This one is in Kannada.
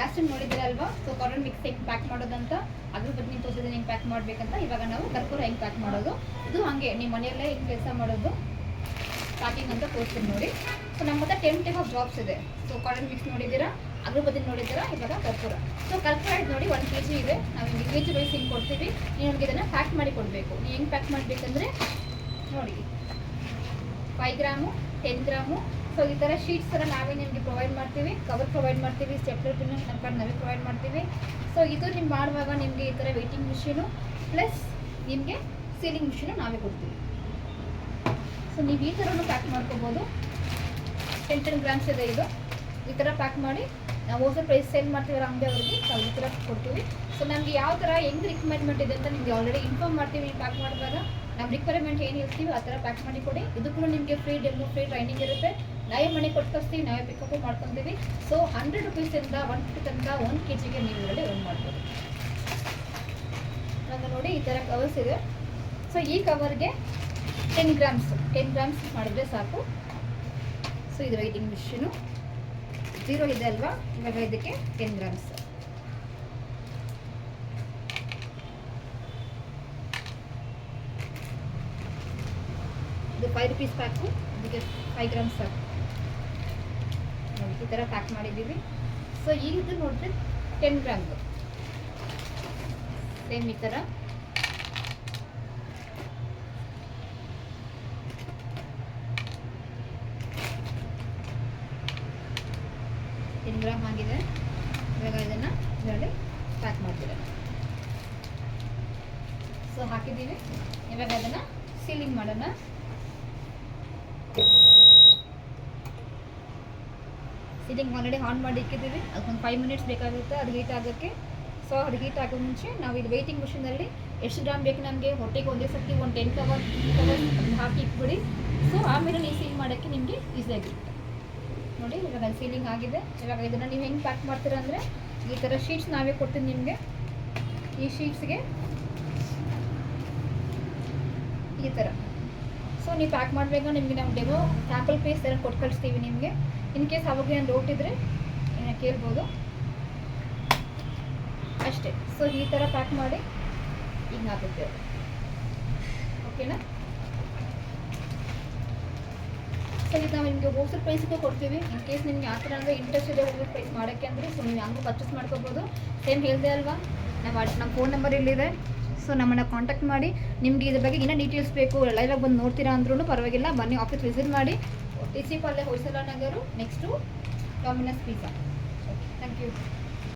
ಲಾಸ್ಟ್ ಟೈಮ್ ನೋಡಿದ್ರಲ್ವಾ ಸೊ ಕಾಟನ್ ಮಿಕ್ಸ್ ಹೆಂಗೆ ಪ್ಯಾಕ್ ಮಾಡೋದಂತ, ಅದ್ರ ಬಗ್ಗೆ ನೀವು ತೋರಿಸಿದ್ರೆ ಹೆಂಗೆ ಪ್ಯಾಕ್ ಮಾಡಬೇಕಂತ, ಇವಾಗ ನಾವು ಕರ್ಪೂರ ಹೆಂಗೆ ಪ್ಯಾಕ್ ಮಾಡೋದು? ಇದು ಹಾಗೆ, ನಿಮ್ಮ ಮನೆಯಲ್ಲೇ ಹೆಂಗೆ ಕೆಲಸ ಮಾಡೋದು? ಪ್ಯಾಕಿಂಗ್ ಅಂತ ತೋರಿಸ್ತೀನಿ ನೋಡಿ. ಸೊ ನಮ್ಮ ಹತ್ರ ಟೆನ್ ಟೈಪ್ ಆಫ್ ಜಾಬ್ಸ್ ಇದೆ. ಸೊ ಕಾಟನ್ ಮಿಕ್ಸ್ ನೋಡಿದ್ದೀರಾ? ಅದ್ರ ಬಗ್ಗೆ ನೋಡಿದ್ದೀರಾ? ಇವಾಗ ಕರ್ಪೂರ ಸೊ ಕರ್ಪೂರ ಇದು ನೋಡಿ ಒನ್ ಕೆ ಜಿ ಇದೆ. ನಾವು ಇಂಡಿವಿಜುವಲ್ ವೈಸ್ ಹಿಂಗೆ ಕೊಡ್ತೀವಿ. ನೀವು ನಮಗೆ ಇದನ್ನು ಪ್ಯಾಕ್ ಮಾಡಿ ಕೊಡಬೇಕು. ನೀವು ಹೆಂಗೆ ಪ್ಯಾಕ್ ಮಾಡಬೇಕಂದ್ರೆ, ನೋಡಿ five gram ten gram so ಈ ಥರ ಶೀಟ್ಸ್ ಥರ ನಾವೇ ನಿಮಗೆ ಪ್ರೊವೈಡ್ ಮಾಡ್ತೀವಿ. ಕವರ್ ಪ್ರೊವೈಡ್ ಮಾಡ್ತೀವಿ ಸ್ಟೆಪ್ಲರ್ ಪಿನ್ ನಮ್ಮ ಕಡೆ ನಾವೇ ಪ್ರೊವೈಡ್ ಮಾಡ್ತೀವಿ. ಸೊ ಇದು ನೀವು ಮಾಡುವಾಗ ನಿಮಗೆ ಈ ಥರ ವೆಯ್ಟಿಂಗ್ ಮಿಷಿನು ಪ್ಲಸ್ ನಿಮಗೆ ಸೀಲಿಂಗ್ ಮಿಷಿನು ನಾವೇ ಕೊಡ್ತೀವಿ. ಸೊ ನೀವು ಈ ಥರನೂ ಪ್ಯಾಕ್ ಮಾಡ್ಕೋಬೋದು. ಟೆನ್ ಟೆನ್ ಗ್ರಾಮ್ಸ್ ಇದೆ ಇದು. ಈ ಥರ ಪ್ಯಾಕ್ ಮಾಡಿ, ನಾವು ಹೋಲ್ಸೇಲ್ ಪ್ರೈಸ್ ಸೇಲ್ ಮಾಡ್ತೀವಿ ಅಂಗಡಿ ಅವ್ರಿಗೆ ನಾವು ಈ ಥರ ಕೊಡ್ತೀವಿ. ಸೊ ನಮಗೆ ಯಾವ ಥರ ಹೆಂಗೆ ರಿಕ್ವೈರ್ಮೆಂಟ್ ಇದೆ ಅಂತ ನಿಮಗೆ ಆಲ್ರೆಡಿ ಇನ್ಫಾರ್ಮ್ ಮಾಡ್ತೀವಿ ಪ್ಯಾಕ್ ಮಾಡುವಾಗ. ನಮ್ಮ ರಿಕ್ವೈರ್ಮೆಂಟ್ ಏನು ಇರ್ತೀವಿ ಆ ಥರ ಪ್ಯಾಕ್ ಮಾಡಿ ಕೊಡಿ. ಇದಕ್ಕೂ ನಿಮಗೆ ಫ್ರೀ ಡೆಮೋ ಫ್ರೀ ಟ್ರೈನಿಂಗ್ ಇರುತ್ತೆ. ನಾವೇ ಮನೆ ಕೊಟ್ಟು ಕಳಿಸ್ತೀವಿ ನಾವೇ ಪಿಕಪ್ ಮಾಡ್ಕೊತೀವಿ. ಸೊ ಹಂಡ್ರೆಡ್ ರುಪೀಸಿಂದ ಒನ್ ಫಿಫ್ಟಿ ತನಕ ಒನ್ ಕೆ ಜಿಗೆ ನೀವು ಇದರಲ್ಲಿ ಒಂದು ಮಾಡ್ಬೋದು. ನಾನು ನೋಡಿ ಈ ಥರ ಕವರ್ಸ್ ಇದೆ. ಸೊ ಈ ಕವರ್ಗೆ ಟೆನ್ ಗ್ರಾಮ್ಸ್ ಟೆನ್ ಗ್ರಾಮ್ಸ್ ಮಾಡಿದ್ರೆ ಸಾಕು. ಸೊ ಇದು ರೈಟಿಂಗ್ ಮಿಷಿನು ಜೀರೋ ಇದೆ ಅಲ್ವಾ? ಇವಾಗ ಇದಕ್ಕೆ ಟೆನ್ ಗ್ರಾಮ್ಸ್ ಇದು ಫೈವ್ ರುಪೀಸ್ ಪ್ಯಾಕು ಇದಕ್ಕೆ ಫೈವ್ ಗ್ರಾಮ್ಸ್ ಸಾಕು. ಈ ಥರ ಪ್ಯಾಕ್ ಮಾಡಿದ್ದೀವಿ. ಸೊ ಈಗ ಇದು ನೋಡಿದ್ರೆ ಟೆನ್ ಗ್ರಾಮ್ ಸೇಮ್ ಈ ಥರ ಟೆನ್ ಗ್ರಾಮ್ ಆಗಿದೆ. ಇವಾಗ ಇದನ್ನು ಇದರಲ್ಲಿ ಪ್ಯಾಕ್ ಮಾಡ್ತೀರ ಸೊ ಹಾಕಿದ್ದೀವಿ. ಇವಾಗ ಅದನ್ನು ಸೀಲಿಂಗ್ ಮಾಡೋಣ. ಸೀಲಿಂಗ್ ಆಲ್ರೆಡಿ ಆನ್ ಮಾಡಿ ಇಕ್ಕಿದ್ದೀವಿ ಅದಕ್ಕೊಂದು ಫೈವ್ ಮಿನಿಟ್ಸ್ ಬೇಕಾಗುತ್ತೆ. ಅದು ಹೀಟ್ ಆಗೋಕ್ಕೆ. ಸೊ ಅದು ಹೀಟ್ ಆಗೋ ಮುಂಚೆ ನಾವು ಇದು ವೆಯ್ಟಿಂಗ್ ಮಿಷಿನಲ್ಲಿ ಎಷ್ಟು ಗ್ರಾಮ್ ಬೇಕು ನಮಗೆ? ಹೊಟ್ಟೆಗೆ ಒಂದೇ ಸರ್ತಿ ಒಂದು ಟೆನ್ ಕವರ್ ಕವರ್ ಹಾಕಿ ಇಟ್ಬಿಡಿ. ಸೊ ಆಮೇಲೆ ನೀವು ಸೀಲ್ ಮಾಡೋಕ್ಕೆ ನಿಮಗೆ ಈಸಿಯಾಗಿರುತ್ತೆ ನೋಡಿ, ಇವಾಗ ಸೀಲಿಂಗ್ ಆಗಿದೆ. ಇವಾಗ ಇದನ್ನು ನೀವು ಹೆಂಗೆ ಪ್ಯಾಕ್ ಮಾಡ್ತೀರಾ ಅಂದರೆ ಈ ಥರ ಶೀಟ್ಸ್ ನಾವೇ ಕೊಡ್ತೀನಿ ನಿಮಗೆ. ಈ ಶೀಟ್ಸ್ಗೆ ಈ ಥರ ಸೊ ನೀವು ಪ್ಯಾಕ್ ಮಾಡಬೇಕು ನಿಮಗೆ ನಾವು ಡೆಮೋ ಸ್ಯಾಂಪಲ್ ಪೀಸ್ ಎಲ್ಲ ಕೊಟ್ಟು ಕಳಿಸ್ತೀವಿ ನಿಮಗೆ. ಇನ್ ಕೇಸ್ ಅವಾಗ ಏನು ಡೌಟ್ ಇದ್ದರೆ ಕೇಳ್ಬೋದು? ಅಷ್ಟೇ. ಸೊ ಈ ಥರ ಪ್ಯಾಕ್ ಮಾಡಿ ಈಗ ಹಾಕುತ್ತೆ ಓಕೆನಾ ಸೊ ಈಗ ನಾವು ನಿಮಗೆ ಹೋಲ್ಸೇಲ್ ಪ್ರೈಸ್ಗೆ ಕೊಡ್ತೀವಿ. ಇನ್ ಕೇಸ್ ನಿಮ್ಗೆ ಯಾವ ಥರ ಅಂದರೆ ಇಂಟ್ರೆಸ್ಟ್ ಇದೆ ಹೋಲ್ಸೇಲ್ ಪ್ರೈಸ್ ಮಾಡೋಕ್ಕೆ ಅಂದರೆ ಸೊ ನೀವು ಪರ್ಚೇಸ್ ಮಾಡ್ಕೋಬೋದು. ಸೇಮ್ ಹೇಳಿದೆ ಅಲ್ವಾ? ವಾಟ್ ನಮ್ಮ ಫೋನ್ ನಂಬರ್ ಇಲ್ಲಿದೆ. ಸೊ ನಮ್ಮನ್ನು ಕಾಂಟ್ಯಾಕ್ಟ್ ಮಾಡಿ. ನಿಮಗೆ ಇದ್ರ ಬಗ್ಗೆ ಇನ್ನೂ ಡೀಟೇಲ್ಸ್ ಬೇಕು. ಲೈವಾಗಿ ಬಂದು ನೋಡ್ತೀರಾ ಅಂದ್ರೂ ಪರವಾಗಿಲ್ಲ. ಬನ್ನಿ ಆಫೀಸ್ ವಿಸಿಟ್ ಮಾಡಿ. T C Palya Hoysala Nagar next Domino's pizza okay thank you